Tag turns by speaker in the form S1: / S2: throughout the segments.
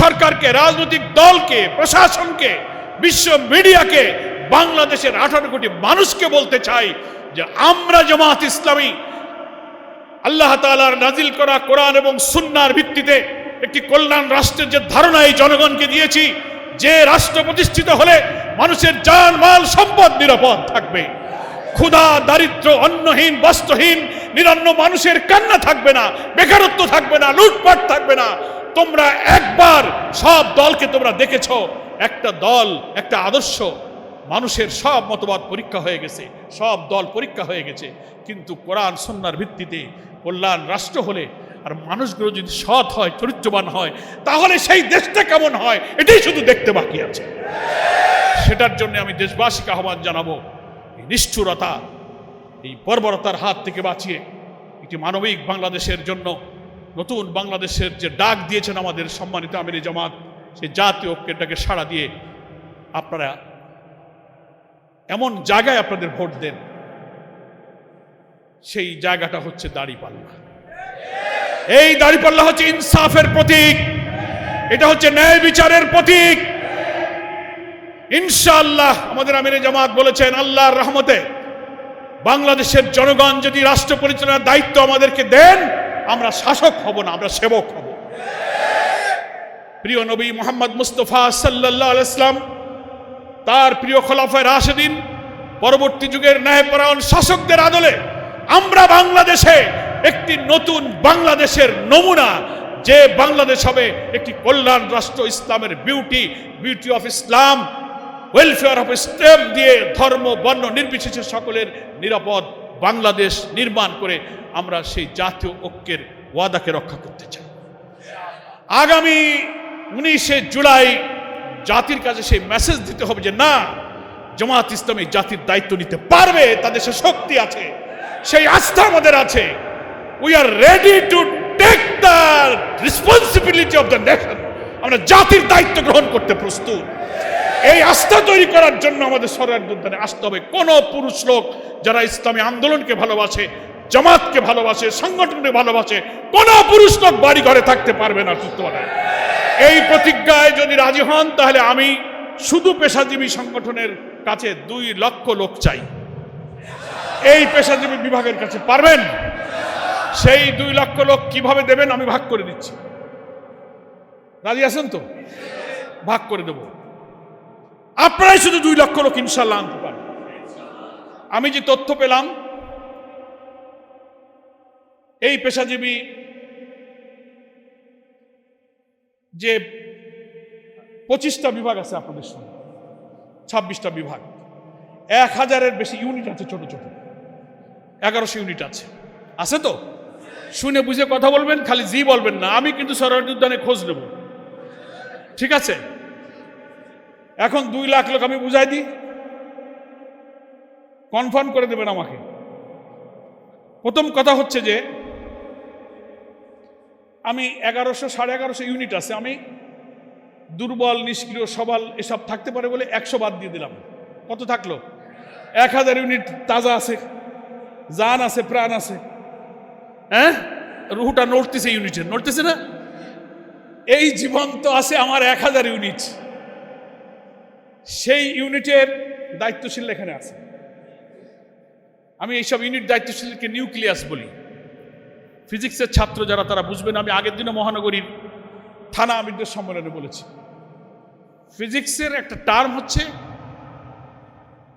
S1: সরকারকে, রাজনৈতিক দলকে, প্রশাসনকে, বিশ্ব মিডিয়াকে, বাংলাদেশের আঠারো কোটি মানুষকে বলতে চাই যে আমরা জামাত ইসলামী আল্লাহ তাআলার নাজিল করা কোরআন এবং সুন্নার ভিত্তিতে একটি কল্যাণ রাষ্ট্রের যে ধারণা এই জনগণকে দিয়েছি, যে রাষ্ট্র প্রতিষ্ঠিত হলে মানুষের জান মাল, সম্পদ নিরাপদ থাকবে। ক্ষুধা, দারিদ্র, অন্নহীন, বস্ত্রহীন, নিরন্ন মানুষের কান্না থাকবে না, বেকারত্ব থাকবে না, লুটপাট থাকবে না। তোমরা একবার সব দলকে তোমরা দেখেছ। একটা দল, একটা আদর্শ। মানুষের সব মতবাদ পরীক্ষা হয়ে গেছে, সব দল পরীক্ষা হয়ে গেছে। কিন্তু কোরআন সন্ন্যার ভিত্তিতে কল্যাণ রাষ্ট্র হলে আর মানুষগুলো যদি সৎ হয়, চরিত্রবান হয়, তাহলে সেই দেশটা কেমন হয়? এটাই শুধু দেখতে বাকি আছে। সেটার জন্য আমি দেশবাসীকে আহ্বান জানাব, এই নিষ্ঠুরতা, এই বর্বরতার হাত থেকে বাঁচিয়ে, একটি মানবিক বাংলাদেশের জন্য নতুন বাংলাদেশের যে ডাক দিয়েছেন আমাদের সম্মানিত আমিরি জামাত, সেই জাতীয় ঐক্যটাকে সাড়া দিয়ে আপনারা এমন জায়গায় আপনাদের ভোট দেন, সেই জায়গাটা হচ্ছে দাড়িপাল্লা। এই দাড়িপাল্লা হচ্ছে ইনসাফের প্রতীক, এটা হচ্ছে ন্যায় বিচারের প্রতীক। ইনশাআল্লাহ আমাদের আমিরে জামাত বলেছেন, আল্লাহর রহমতে বাংলাদেশের জনগণ যদি রাষ্ট্র পরিচালনার দায়িত্ব আমাদেরকে দেন আমরা শাসক হব না, আমরা সেবক হব। প্রিয় নবী মোহাম্মদ মুস্তফা সাল্লাহ ইসলাম তার প্রিয় খলাফায় রাশেদিন, পরবর্তী যুগের ন্যায়পরায়ণ শাসকদের আদলে আমরা বাংলাদেশে একটি নতুন বাংলাদেশের নমুনা, যে বাংলাদেশ হবে একটি কল্যাণ রাষ্ট্র, ইসলামের beauty beauty of Islam welfare of Islam দিয়ে ধর্ম, বর্ণ নির্বিশেষে সকলের নিরাপদ বাংলাদেশ নির্মাণ করে আমরা সেই জাতীয় ঐক্যের ওয়াদাকে রক্ষা করতে চাই। আগামী উনিশে জুলাই জাতির কাছে সেই মেসেজ দিতে হবে যে, না জামাত ইসলামী জাতির দায়িত্ব নিতে পারবে, তাদের সে শক্তি আছে, সেই আস্থা আমাদের আছে। We are ready to take the responsibility of the nation আমরা জাতির দায়িত্ব গ্রহণ করতে প্রস্তুত। এই আস্থা তৈরি করার জন্য আমাদের সরার উদ্যানে আসতে হবে। কোন পুরুষ লোক যারা ইসলামী আন্দোলনকে ভালোবাসে, জামাতকে ভালোবাসে, সংগঠনকে ভালোবাসে, কোন পুরুষ লোক বাড়ি ঘরে থাকতে পারবে না সুস্থভাবে এই প্রতিজ্ঞায় যদি রাজি হন, তাহলে আমি শুধু পেশাজীবী সংগঠনের কাছে দুই লক্ষ লোক চাই। এই পেশাজীবী বিভাগের কাছে পারবেন? সেই দুই লক্ষ লোক কীভাবে দেবেন আমি ভাগ করে দিচ্ছি। রাজি আছেন তো? ভাগ করে দেব। আপনারাই শুধু দুই লক্ষ লোক ইনশাল্লাহ আনতে পারেন। আমি যে তথ্য পেলাম, এই পেশাজীবী যে পঁচিশটা বিভাগ আছে আপনাদের সঙ্গে ছাব্বিশটা বিভাগ, এক হাজারের বেশি ইউনিট আছে ছোট ছোট। এগারোশো ইউনিট আছে। আছে তো? শুনে বুঝে কথা বলবেন, খালি জি বলবেন না। আমি কিন্তু সরকারি উদ্যানে খোঁজ নেব। ঠিক আছে? এখন দুই লাখ লোক আমি বুঝাই দিই। কনফার্ম করে দেবেন আমাকে। প্রথম কথা হচ্ছে যে, আমি এগারোশো, সাড়ে এগারোশো ইউনিট আছে, আমি দুর্বল, নিষ্ক্রিয়, সবাল এসব থাকতে পারে বলে একশো বাদ দিয়ে দিলাম। কত থাকল? এক হাজার ইউনিট তাজা আছে, জান আছে, প্রাণ আছে। হ্যাঁ? রুহুটা নড়তেছে ইউনিটের নড়তেছে না? এই জীবন্ত আছে আমার এক হাজার ইউনিট। সেই ইউনিটের দায়িত্বশীল এখানে আছে। আমি এইসব ইউনিট দায়িত্বশীলকে নিউক্লিয়াস বলি। ফিজিক্সের ছাত্র যারা, তারা বুঝবেন, আমি আগের দিনে মহানগরীর থানা আমিরদের সম্মেলনে বলেছি। ফিজিক্সের একটা টার্ম হচ্ছে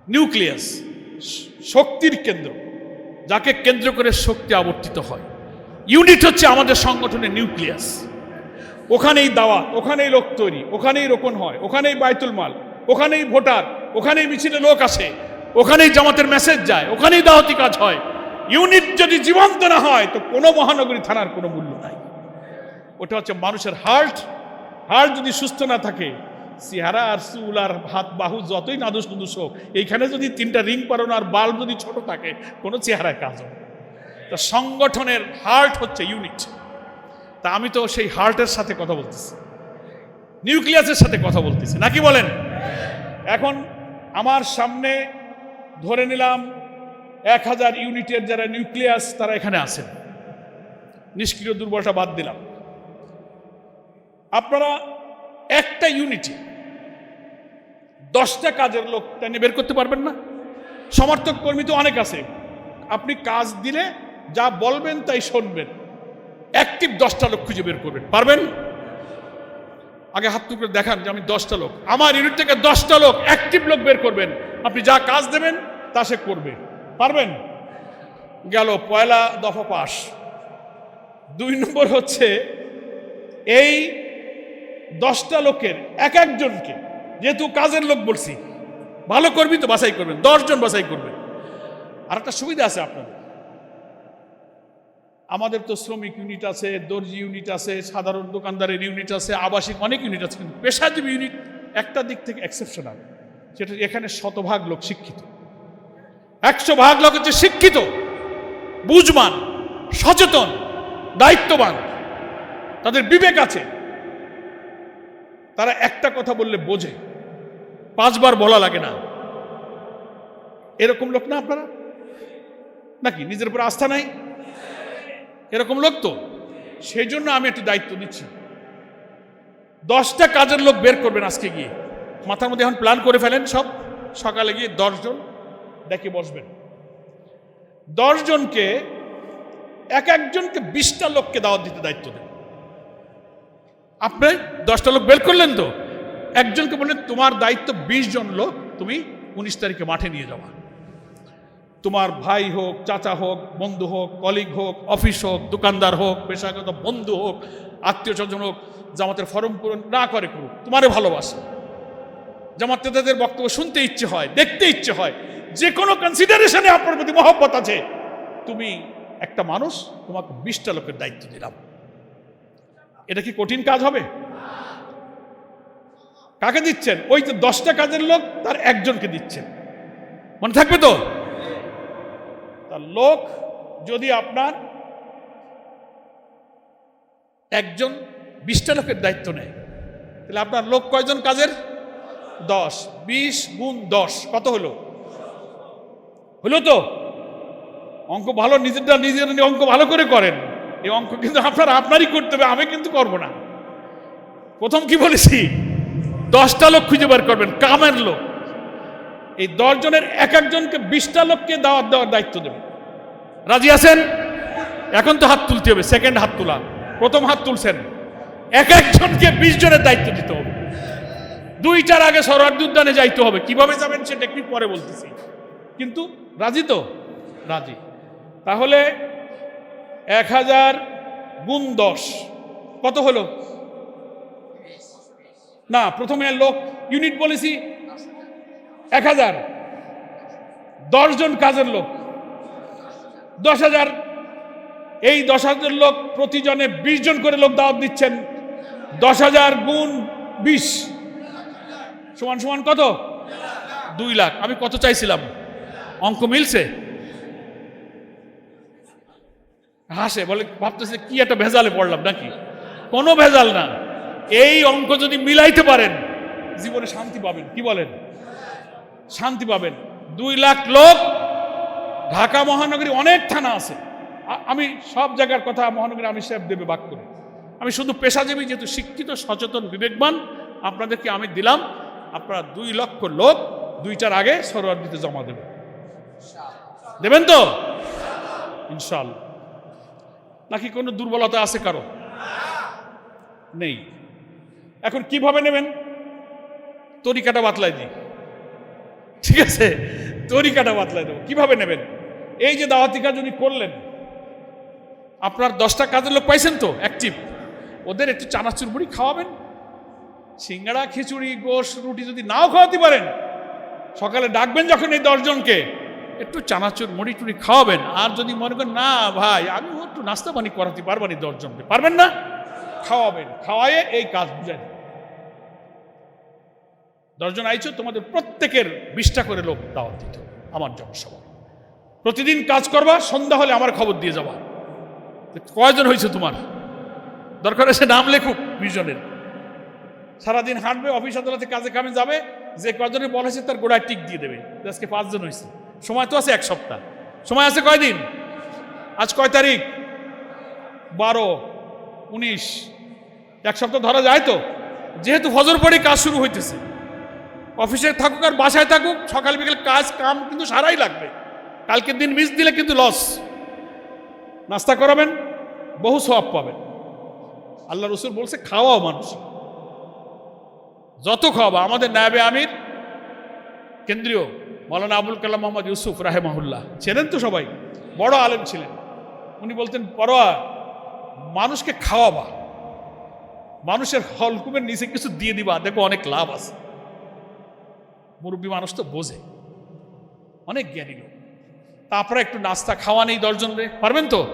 S1: নিউক্লিয়াস, শক্তির কেন্দ্র, যাকে কেন্দ্র করে শক্তি আবর্তিত হয়। ইউনিট হচ্ছে আমাদের সংগঠনের নিউক্লিয়াস। ওখানেই দাওয়া ওখানেই লোক তৈরি, ওখানেই রোপণ হয়, ওখানেই বায়তুল মাল। ওখানেই ভোটার, ওখানেই মিছিলে লোক আসে, ওখানেই জামাতের মেসেজ যায়, ওখানেই দাওয়াতি কাজ হয়। ইউনিট যদি জীবন্ত না হয়, তো কোনো মহানগরী থানার কোনো মূল্য নাই। ওটা হচ্ছে মানুষের হার্ট হার্ট যদি সুস্থ না থাকে, চেহারা আর চুল আর হাত বাহু যতই নাদুস নুদুস হোক, এইখানে যদি তিনটা রিং পারানো আর বাল্ব যদি ছোট থাকে, কোনো চেহারায় কাজ হবে তা সংগঠনের হার্ট হচ্ছে ইউনিট তা আমি তো সেই হার্টের সাথে কথা বলতেছি। নিউক্লিয়াসের সাথে কথা বলতেছি। নাকি বলেন? এখন আমার সামনে ধরে নিলাম এক হাজার ইউনিটের যারা নিউক্লিয়াস, তারা এখানে আছেন। নিষ্ক্রিয় দুর্বলটা বাদ দিলাম। আপনারা একটা ইউনিটি দশটা কাজের লোক টেনে বের করতে পারবেন না। সমর্থক কর্মী তো অনেক আছে। আপনি কাজ দিলে যা বলবেন তাই শুনবেন। অ্যাক্টিভ দশটা লোক খুঁজে বের করবেন। পারবেন? আগে হাত টুকরে দেখান যে আমি দশটা লোক। আমার ইউনিট থেকে দশটা লোক অ্যাক্টিভ লোক বের করবেন। আপনি যা কাজ দেবেন, তা সে করবে। পারবেন? গেল পয়লা দফা পাস দুই নম্বর হচ্ছে, এই দশটা লোকের এক একজনকে, যেহেতু কাজের লোক বলছি, ভালো করবি তো বাছাই করবেন, দশজন বাছাই করবেন। আর একটা সুবিধা আছে আপনাদের। আমাদের তো শ্রমিক ইউনিট আছে, দর্জি ইউনিট আছে, সাধারণ দোকানদারের ইউনিট আছে, আবাসিক অনেক ইউনিট আছে, কিন্তু পেশাজীবী ইউনিট একটা দিক থেকে এক্সেপশনাল সেটা এখানে শতভাগ লোক শিক্ষিত। একশো ভাগ লোক হচ্ছে শিক্ষিত, বুঝমান, সচেতন, দায়িত্ববান। তাদের বিবেক আছে। তারা একটা কথা বললে বোঝে, পাঁচবার বলা লাগে না। এরকম লোক না আপনারা? নাকি নিজের উপর আস্থা নাই? এরকম লোক তো। সেই জন্য আমি একটু দায়িত্ব দিচ্ছি দশটা কাজের লোক বের করবেন আজকে গিয়ে। মাথার মধ্যে এখন প্ল্যান করে ফেলেন সব। সকালে গিয়ে দশজন ডেকে বসবেন। দশজনকে এক একজনকে বিশটা লোককে দাওয়াত দিতে দায়িত্ব দেন। আপনি দশটা লোক বের করলেন তো? একজনকে বললেন, তোমার দায়িত্ব বিশ জন লোক। তুমি উনিশ তারিখে মাঠে নিয়ে যাওয়া। তোমার ভাই হোক, চাচা হোক, বন্ধু হোক কলিগ হোক অফিস হোক, দোকানদার হোক, পেশাগত বন্ধু হোক, আত্মীয় স্বজন হোক, জামাতের ফর্ম পূরণ না করে করুক, তোমারে ভালোবাসে। জামাতেদের বক্তব্য শুনতে ইচ্ছে হয়, দেখতে ইচ্ছে হয় যে কোনো কনসিডারেশনে আপনার প্রতি মহব্বত আছে। তুমি একটা মানুষ, তোমাকে বিশটা লোকের দায়িত্ব দিলাম। এটা কি কঠিন কাজ হবে? কাকে দিচ্ছেন? ওই যে দশটা কাজের লোক, তার একজনকে দিচ্ছেন। মনে থাকবে তো? তার লোক যদি আপনার একজন বিশটা লোকের দায়িত্ব নেয়, তাহলে আপনার লোক কয়জন কাজের? দশ। বিশ গুণ দশ, কত হলো? হলো তো? অঙ্ক ভালো, নিজেরটা নিজের অঙ্ক ভালো করে করেন। এই অঙ্ক কিন্তু আপনার, আপনারই করতে হবে, আমি কিন্তু করব না। প্রথম কি বলেছি? দশটা লোক খুঁজে বার করবেন, কামের লোক। এই দশ জনের এক একজনকে বিশটা লোককে দাওয়াত দেওয়ার দায়িত্ব দেবে। রাজি আছেন? এখন তো হাত তুলতে হবে সেকেন্ড হাত তোলা। প্রথম হাত তুলছেন। এক একজনকে বিশ জনের দায়িত্ব দিতে হবে। দুইটার আগে সরার্দি উদ্যানে যাইতে হবে। কীভাবে যাবেন সেটা টেকনিক পরে বলতেছি। কিন্তু রাজি তো? রাজি। তাহলে এক হাজার গুণ দশ। কত হলো? না, প্রথমে লোক ইউনিট বলেছি এক হাজার। দশজন কাজের লোক। দশ হাজার। এই দশ হাজার লোক প্রতিজনে বিশ জন করে লোক দাওয়াত দিচ্ছেন। দশ হাজার গুণ বিশ। সমান সমান কত? দুই লাখ। আমি কত চাইছিলাম? অঙ্ক মিলছে? হাসে, বলে, ভাবতেছে, কি একটা ভেজালে পড়লাম নাকি? কোনো ভেজাল না। এই অঙ্ক যদি মিলাইতে পারেন, জীবনে শান্তি পাবেন। কি বলেন? শান্তি পাবেন। দুই লাখ লোক, ঢাকা মহানগরী অনেক থানা আছে। আমি সব জায়গার কথা মহানগরী আমি সাহেব দেবে বাক করে। আমি শুধু পেশাজীবী, যেহেতু শিক্ষিত, সচেতন, বিবেকবান, আপনাদেরকে আমি দিলাম, আপনারা দুই লক্ষ লোক দুইটার আগে সরোয়ার দিতে জমা দেবেন। দেবেন তো? ইনশাল্লাহ নাকি কোনো দুর্বলতা আছে কারও? নেই। এখন কীভাবে নেবেন? তরিকাটা বাতলাই দিই। ঠিক আছে? তরিকাটা বাতলাই দেবো। কীভাবে নেবেন? এই যে দাওয়াতি কাজ উনি করলেন, আপনার দশটা কাজের লোক পাইছেন তো অ্যাক্টিভ ওদের একটু চানাচুর মুড়ি খাওয়াবেন। সিঙ্গাড়া, খিচুড়ি, গোশ, রুটি যদি নাও খাওয়াতে পারেন, সকালে ডাকবেন যখন এই দশজনকে, একটু চানাচুর মুড়ি টুড়ি খাওয়াবেন। আর যদি মনে করেন, না ভাই, আমি একটু নাস্তা পানি করাতে পারবানি দশজনকে। পারবেন না? খাওয়াবেন। খাওয়ায়ে এই কাজ বুঝাই দশজন আইছো, তোমাদের প্রত্যেকের বিশটা করে লোক দাওয়াত দিত আমার জনসভা। প্রতিদিন কাজ করবা, সন্ধ্যা হলে আমার খবর দিয়ে যাবা। কয়জন হয়েছে তোমার? দরকার এসে নাম লেখুক বিশজনের সারাদিন হাঁটবে, অফিস আদালতে কাজে কামে যাবে, যে কজনের বল হয়েছে তার গোড়ায় টিক দিয়ে দেবে। আজকে পাঁচজন হয়েছে সময় তো আছে এক সপ্তাহ। সময় আছে কয়দিন? আজ কয় তারিখ? বারো, উনিশ। এক সপ্তাহ ধরা যায় তো? যেহেতু ফজর পরে কাজ শুরু হইতেছে। অফিসে থাকুক আর বাসায় থাকুক, সকাল বিকেল কাজ, কাম কিন্তু সারাই লাগবে। কালকের দিন মিস দিলে কিন্তু লস নাস্তা করাবেন, বহু সব পাবেন। আল্লাহ রসুল বলছে, খাওয়াও মানুষ। যত খাওয়াবো, আমাদের নায়াবে আমির, কেন্দ্রীয় মৌলানা আবুল কালাম মোহাম্মদ ইউসুফ রাহেমাহুল্লাহ। ছিলেন তো সবাই? বড় আলেম ছিলেন। উনি বলতেন, পরোয়া, মানুষকে খাওয়াবা। মানুষের হলকুমের নিচে কিছু দিয়ে দিবা, দেখো অনেক লাভ আছে। মুরব্বী মানুষ তো বোঝে। অনেক জ্ঞানী লোক। তারপরে একটু নাস্তা খাওয়া নেই দশজন রে, পারবেন তো?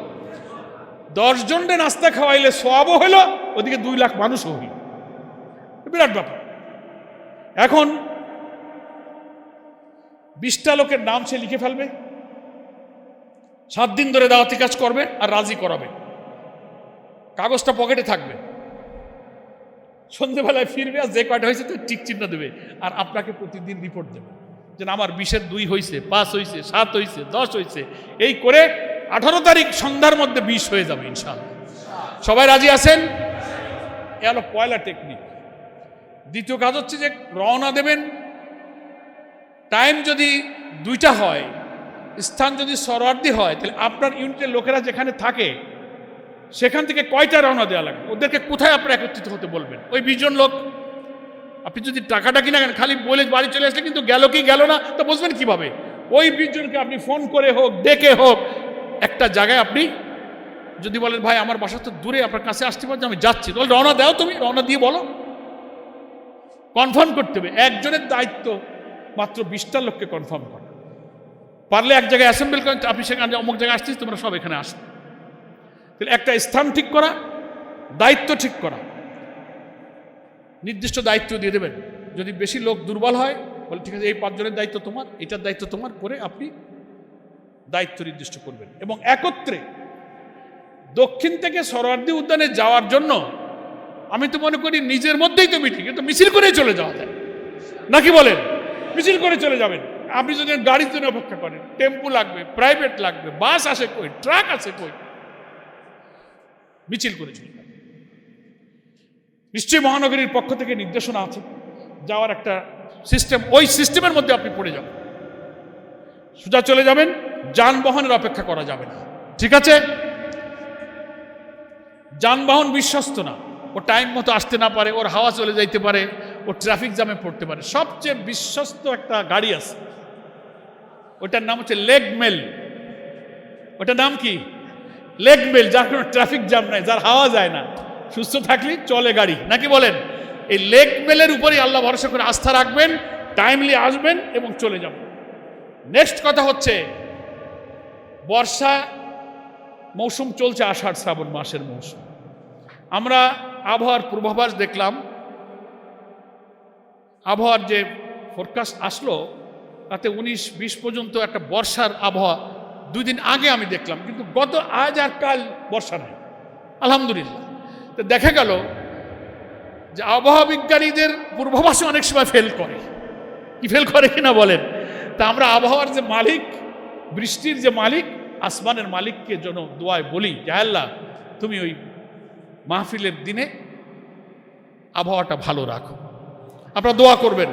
S1: দশজন রে নাস্তা খাওয়াইলে সবও হলো ওদিকে দুই লাখ মানুষও হইল। বিরাট ব্যাপার। এখন বিশটা লোকের নাম সে লিখে ফেলবে। সাত দিন ধরে দাওয়াতি কাজ করবে আর রাজি করাবে। কাগজটা পকেটে থাকবে। সন্ধেবেলায় ফিরবে আর যে কয়টা হয়েছে তো টিক চিহ্ন দেবে। আর আপনাকে প্রতিদিন রিপোর্ট দেবে। যে আমার বিশের দুই হয়েছে পাঁচ হয়েছে সাত হয়েছে দশ হয়েছে এই করে আঠারো তারিখ সন্ধ্যার মধ্যে বিষ হয়ে যাবে ইনশাল্লাহ সবাই রাজি আছেন? এ হলো পয়লা টেকনিক দ্বিতীয় কাজ হচ্ছে যে রওনা দেবেন। টাইম যদি দুইটা হয়, স্থান যদি সরওয়ার্দি হয়, তাহলে আপনার ইউনিটের লোকেরা যেখানে থাকে সেখান থেকে কয়টা রওনা দেওয়া লাগবে ওদেরকে কোথায় আপনারা একত্রিত হতে বলবেন? ওই বিশজন লোক, আপনি যদি টাকাটা কিনা কেন খালি বলে বাড়ি চলে আসলে কিন্তু গেল কি গেল না, তো বুঝবেন কীভাবে? ওই বিশজনকে আপনি ফোন করে হোক, ডেকে হোক, একটা জায়গায় আপনি যদি বলেন, ভাই, আমার বাসা তো দূরে, আপনার কাছে আসতে পারছি, আমি যাচ্ছি। তাহলে রওনা দাও তুমি, রওনা দিয়ে বলো। কনফার্ম করতে হবে। একজনের দায়িত্ব মাত্র বিশটা লোককে কনফার্ম করা। পারলে এক জায়গায় অ্যাসেম্বল করেন, আপনি সেখানে অমুক জায়গায় আসছিস, তোমরা সব এখানে আসো। তাহলে একটা স্থান ঠিক করা, দায়িত্ব ঠিক করা। নির্দিষ্ট দায়িত্ব দিয়ে দেবেন। যদি বেশি লোক দুর্বল হয়, বলে ঠিক আছে, এই পাঁচজনের দায়িত্ব তোমার, এটার দায়িত্ব তোমার করে আপনি দায়িত্ব নির্দিষ্ট করবেন। এবং একত্রে দক্ষিণ থেকে সরোয়ার্দি উদ্যানে যাওয়ার জন্য, আমি তো মনে করি নিজের মধ্যেই তো মিটিং, কিন্তু মিছিল করে চলে যাওয়া যায়। নাকি বলেন? মিছিল করে চলে যাবেন। আপনি যদি গাড়ির জন্য অপেক্ষা করেন, টেম্পু লাগবে, প্রাইভেট লাগবে, বাস আসে কই, ট্রাক আসে কই মিছিল করে চলে নিশ্চয়ই মহানগরীর পক্ষ থেকে নির্দেশনা আছে, যাওয়ার একটা সিস্টেম ওই সিস্টেমের মধ্যে আপনি পড়ে যাবেন। সোজা চলে যাবেন, যানবাহনের অপেক্ষা করা যাবে না। ঠিক আছে? যানবাহন বিশ্বস্ত না। ও টাইম মতো আসতে না পারে, ওর হাওয়া চলে যাইতে পারে, ও ট্রাফিক জ্যামে পড়তে পারে। সবচেয়ে বিশ্বস্ত একটা গাড়ি আছে। ওটার নাম হচ্ছে লেগ মেল। ওটার নাম কি? লেগ মেল, যার কোনো ট্রাফিক জ্যাম নাই, যার হাওয়া যায় না। সুস্থ থাকলে, চলে গাড়ি। নাকি বলেন, এই লেগ মেলের উপরেই আল্লাহ ভরসা করে আস্থা রাখবেন টাইমলি আসবেন এবং চলে যাবেন। নেক্সট কথা হচ্ছে, বর্ষা মৌসুম চলছে আষাঢ় শ্রাবণ মাসের মৌসুম। আমরা আবহাওয়ার পূর্বাভাস দেখলাম, আবহাওয়ার যে ফোরকাস্ট আসলো, তাতে উনিশ বিশ পর্যন্ত একটা বর্ষার আবহাওয়া দুই দিন আগে আমি দেখলাম, কিন্তু গত আজ আর কাল বর্ষা নাই। আলহামদুলিল্লাহ। তো দেখা গেল যে আবহাওয়া বিজ্ঞানীদের পূর্বাভাসে অনেক সময় ফেল করে। কি ফেল করে কিনা বলেন? তা আমরা আবহাওয়ার যে মালিক, বৃষ্টির যে মালিক, আসমানের মালিককে যেন দোয়ায় বলি, যে আল্লাহ, তুমি ওই মাহফিলের দিনে আবহাওয়াটা ভালো রাখো। আপনারা দোয়া করবেন।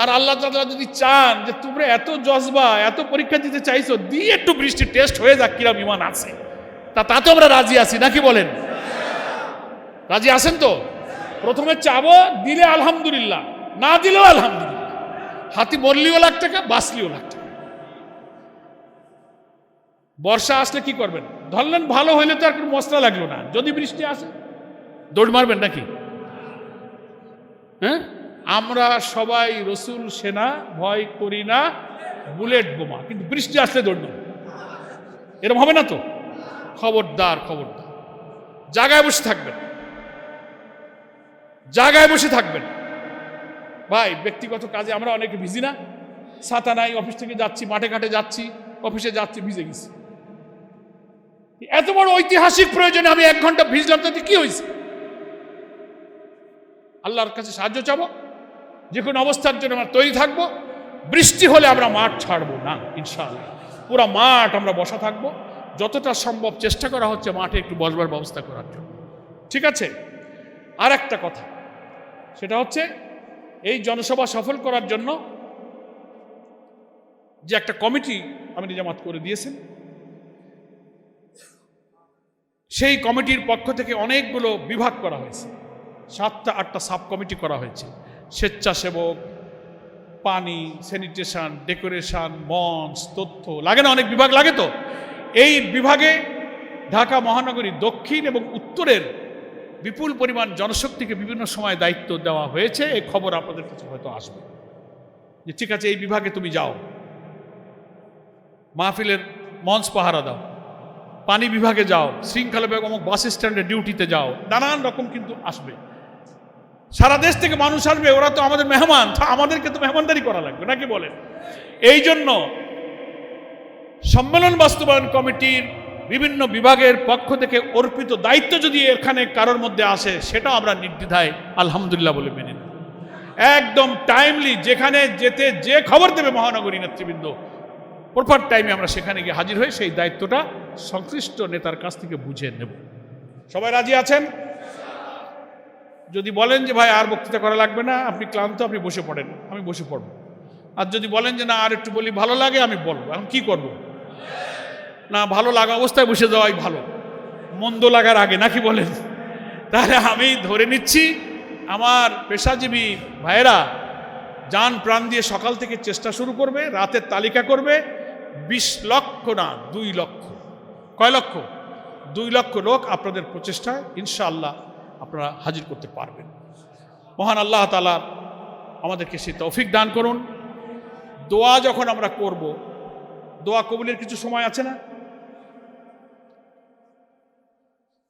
S1: আর আল্লাহ তাআলা যদি চান যে তোমরা এত জজবা, এত পরীক্ষা দিতে চাইছো, দিয়ে একটু বৃষ্টি টেস্ট হয়ে যাক কিরম ইমান আছে। তা তাতে আমরা রাজি আছি, নাকি বলেন? রাজি আছেন তো? প্রথমে চাবো, দিলে আলহামদুলিল্লাহ, না দিলেও আলহামদুলিল্লাহ। হাতি মরলিও লাখ টাকা, বাঁচলিও লাখ টাকা। বর্ষা আসলে কি করবেন? ধরলেন ভালো হইলে তো আর কোনো মশলা লাগল না। যদি বৃষ্টি আসে, দৌড় মারবেন নাকি? হ্যাঁ? আমরা সবাই রসুল, সেনা, ভয় করি না, বুলেট বোমা, কিন্তু বৃষ্টি আসলে দৌড় মারবে এরকম হবে না তো? খবরদার খবরদার। জায়গায় বসে থাকবেন। জায়গায় বসে থাকবেন। ভাই, ব্যক্তিগত কাজে আমরা অনেকে ভিজি না। ছাতা নাই, অফিস থেকে যাচ্ছি, মাঠে ঘাটে যাচ্ছি, অফিসে যাচ্ছি, ভিজে গেছি। এত বড় ঐতিহাসিক প্রয়োজনে আমি এক ঘণ্টা ভিজলাম, তাতে কি হয়েছে? আল্লাহর কাছে সাহায্য চাবো? যে কোনো অবস্থার জন্য আমরা তৈরি থাকব। বৃষ্টি হলে আমরা মাঠ ছাড়বো না, ইনশাআল্লাহ। পুরো মাঠ আমরা বসা থাকব। যতটা সম্ভব চেষ্টা করা হচ্ছে মাঠে একটু বসবার ব্যবস্থা করার জন্য। ঠিক আছে? আর একটা কথা, সেটা হচ্ছে এই জনসভা সফল করার জন্য যে একটা কমিটি আমি নিজামাত করে দিয়েছেন, সেই কমিটির পক্ষ থেকে অনেকগুলো বিভাগ করা হয়েছে। সাতটা, আটটা সাব কমিটি করা হয়েছে। স্বেচ্ছাসেবক, পানি স্যানিটেশন ডেকোরেশন মঞ্চ তথ্য, লাগে না, অনেক বিভাগ লাগে তো। এই বিভাগে ঢাকা মহানগরী দক্ষিণ এবং উত্তরের বিপুল পরিমাণ জনশক্তিকে বিভিন্ন সময় দায়িত্ব দেওয়া হয়েছে এই খবর আপনাদের কাছে হয়তো আসবে। যে ঠিক আছে, এই বিভাগে তুমি যাও। মাহফিলের মঞ্চ পাহারা দাও। পানি বিভাগে যাও। শৃঙ্খলা বিভাগ অমুক বাস স্ট্যান্ডে ডিউটিতে যাও। নানান রকম কিন্তু আসবে। সারা দেশ থেকে মানুষ আসবে, ওরা তো আমাদের মেহমান আমাদেরকে তো মেহমানদারি করা লাগবে, নাকি বলেন এই জন্য সম্মেলন বাস্তবায়ন কমিটির বিভিন্ন বিভাগের পক্ষ থেকে অর্পিত দায়িত্ব যদি এখানে কারোর মধ্যে আসে সেটাও আমরা নির্দ্বিধায় আলহামদুলিল্লাহ বলে মেনে নিই একদম টাইমলি যেখানে যেতে যে খবর দেবে মহানগরী নেতৃবৃন্দ প্রপার টাইমে আমরা সেখানে গিয়ে হাজির হয়ে সেই দায়িত্বটা সংশ্লিষ্ট নেতার কাছ থেকে বুঝে নেব। সবাই রাজি আছেন? যদি বলেন যে, ভাই, আর বক্তৃতা করা লাগবে না, আপনি ক্লান্ত, আপনি বসে পড়েন, আমি বসে পড়ব। আর যদি বলেন যে, না, আর একটু বলি, ভালো লাগে, আমি বলব। এখন কি করব? না, ভালো লাগা অবস্থায় বসে যাওয়াই ভালো। মন্দ লাগার আগে, নাকি বলেন? তাহলে আমি ধরে নিচ্ছি, আমার পেশাজীবী ভাইয়েরা যান প্রাণ দিয়ে সকাল থেকে চেষ্টা শুরু করবে, রাতের তালিকা করবে, বিশ লক্ষ না, দুই লক্ষ। কয় লক্ষ? দুই লক্ষ লোক আপনাদের প্রচেষ্টায়, ইনশাআল্লাহ আপনারা হাজির করতে পারবেন। মহান আল্লাহ তালা আমাদেরকে সেই তৌফিক দান করুন। দোয়া যখন আমরা করব, দোয়া কবুলের কিছু সময় আছে না?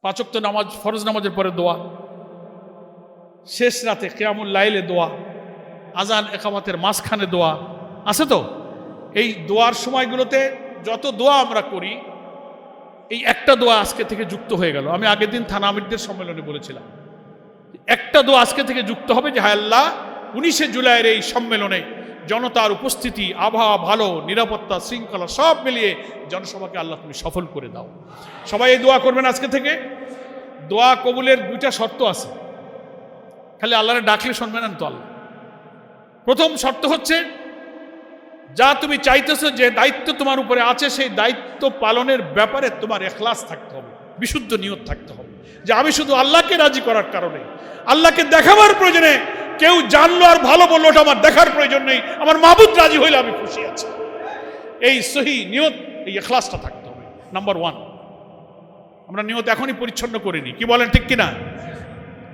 S1: পাঁচক্ত নামাজ, ফরজ নামাজের পরে দোয়া। শেষ রাতে কেয়ামুল লাইলে দোয়া। আজান একামাতের মাঝখানে দোয়া। আছে তো? এই দোয়ার সময়গুলোতে যত দোয়া আমরা করি এই একটা দোয়া আজকে থেকে যুক্ত হয়ে গেল। আমি আগের দিন থানা আমিরদের সম্মেলনে বলেছিলাম একটা দোয়া আজকে থেকে যুক্ত হবে যে, হায় আল্লাহ, উনিশে জুলাইয়ের এই সম্মেলনে জনতার উপস্থিতি, আবহাওয়া ভালো, নিরাপত্তা, শৃঙ্খলা সব মিলিয়ে জনসভাকে আল্লাহ তুমি সফল করে দাও। সবাই এই দোয়া করবেন আজকে থেকে। দোয়া কবুলের দুইটা শর্ত আছে। খালি আল্লাহরে ডাকলে শুনবে না তো আল্লাহ। প্রথম শর্ত হচ্ছে যা তুমি চাইতেছো, যে দায়িত্ব তোমার উপরে আছে, সেই দায়িত্ব পালনের ব্যাপারে তোমার এখলাস থাকতে হবে, বিশুদ্ধ নিয়ত থাকতে হবে। যে আমি শুধু আল্লাহকে রাজি করার কারণে, আল্লাহকে দেখাবার প্রয়োজনে কেউ জানলো আর ভালো বলল ওটা আমার দেখার প্রয়োজন নেই, আমার মাহবুদ রাজি হইলে আমি খুশি আছি। এই সহি নিয়ত, এই এখলাসটা থাকতে হবে। নাম্বার ওয়ান আমরা নিয়ত এখনই পরিচ্ছন্ন করিনি। কি বলেন ঠিক কিনা?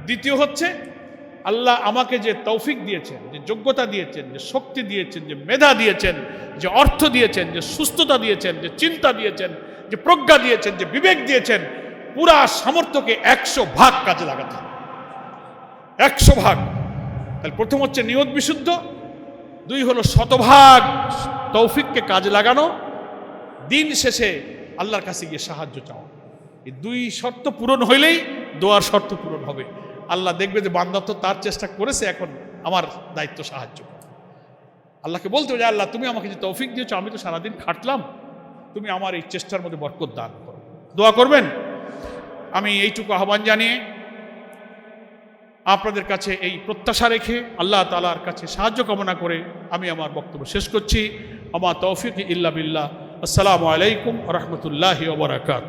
S1: দ্বিতীয় হচ্ছে আল্লাহ আমাকে যে তৌফিক দিয়েছেন, যে যোগ্যতা দিয়েছেন, যে শক্তি দিয়েছেন, যে মেধা দিয়েছেন, যে অর্থ দিয়েছেন, যে সুস্থতা দিয়েছেন, যে চিন্তা দিয়েছেন, যে প্রজ্ঞা দিয়েছেন, যে বিবেক দিয়েছেন, পুরা সামর্থ্যকে একশো ভাগ কাজে লাগাতে একশো ভাগ। তাহলে প্রথম হচ্ছে নিয়ত বিশুদ্ধ, দুই হলো শতভাগ তৌফিককে কাজে লাগানো, দিন শেষে আল্লাহর কাছে গিয়ে সাহায্য চাওয়া। এই দুই শর্ত পূরণ হইলেই দোয়ার শর্ত পূরণ হবে। আল্লাহ দেখবে যে বান্দা তো তার চেষ্টা করেছে, এখন আমার দায়িত্ব সাহায্য আল্লাহকে বলতে যে, আল্লাহ, তুমি আমাকে যে তৌফিক দিয়েছ, আমি তো সারাদিন খাটলাম। তুমি আমার এই চেষ্টার মধ্যে বরকত দান করো। দোয়া করবেন? আমি এইটুকু আহ্বান জানিয়ে আপনাদের কাছে এই প্রত্যাশা রেখে আল্লাহ তালার কাছে সাহায্য কামনা করে আমি আমার বক্তব্য শেষ করছি। আমার তৌফিক ইল্লা বিল্লাহ। আসসালামু আলাইকুম রহমতুল্লাহি ওবরাকাত